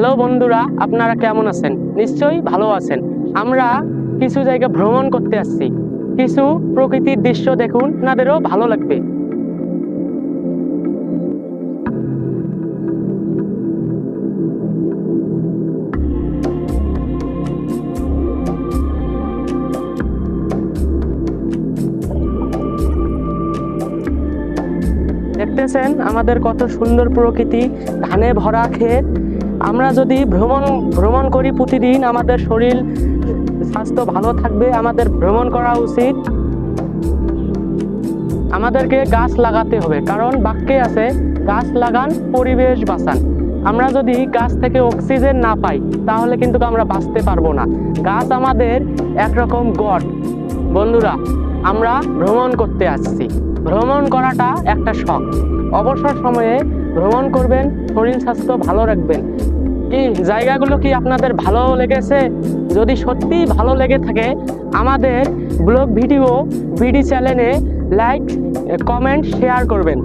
Hello বন্ধুরা, আপনারা কেমন আছেন? নিশ্চয়ই ভালো আছেন। আমরা কিছু জায়গা ভ্রমণ করতে আসছি। কিছু প্রকৃতির দৃশ্য দেখুন আপনাদেরও ভালো লাগবে। দেখতেছেন, আমাদের কত সুন্দর প্রকৃতি। ধানে ভরা ক্ষেত আমরা যদি ভ্রমণ ভ্রমণ করি প্রতিদিন, আমাদের শরীর স্বাস্থ্য ভালো থাকবে, আমাদের ভ্রমণ করা উচিত। আমাদেরকে গাছ লাগাতে হবে, কারণ বাক্যে আছে, গাছ লাগান, পরিবেশ বাঁচান। আমরা যদি গাছ থেকে অক্সিজেন না পাই, তাহলে কিন্তু আমরা বাঁচতে পারব না। গাছ আমাদের একরকম গড। বন্ধুরা, আমরা ভ্রমণ করতে আসছি। ভ্রমণ করাটা একটা শখ। অবসর সময়ে ভ্রমণ করবেন, শরীর স্বাস্থ্য ভালো রাখবেন। কি, জায়গাগুলো কি আপনাদের ভালো লেগেছে? যদি সত্যিই ভালো লেগে থাকে, আমাদের ব্লগ ভিডিও বিডি চ্যানেলে লাইক কমেন্ট শেয়ার করবেন।